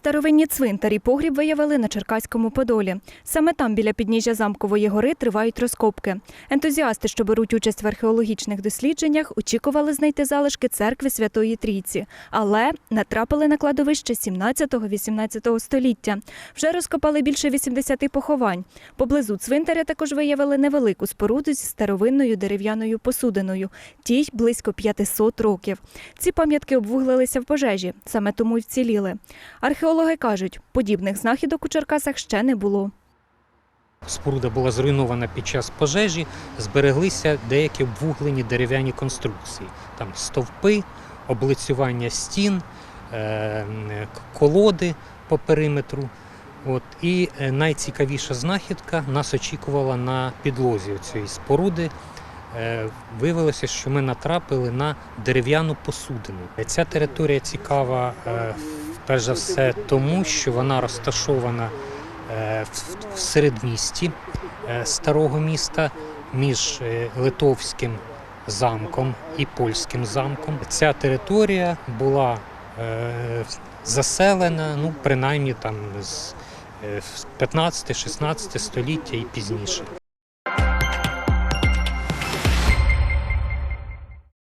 Старовинні цвинтарі погріб виявили на Черкаському Подолі. Саме там, біля підніжжя замкової гори, тривають розкопки. Ентузіасти, що беруть участь в археологічних дослідженнях, очікували знайти залишки церкви Святої Трійці, але натрапили на кладовище 17-18 століття. Вже розкопали більше 80 поховань. Поблизу цвинтаря також виявили невелику споруду зі старовинною дерев'яною посудиною. Тій близько 500 років. Ці пам'ятки обвуглилися в пожежі, саме тому й вціліли. Археологи кажуть, подібних знахідок у Черкасах ще не було. Споруда була зруйнована під час пожежі, збереглися деякі обвуглені дерев'яні конструкції. Там стовпи, облицювання стін, е, колоди по периметру. От. І е, найцікавіша знахідка нас очікувала на підлозі цієї споруди. Е, Виявилося, що ми натрапили на дерев'яну посудину. Ця територія цікава перш за все тому, що вона розташована е, в- середмісті е, старого міста між е, Литовським замком і польським замком. Ця територія була заселена, ну принаймні там з 15-16 століття і пізніше.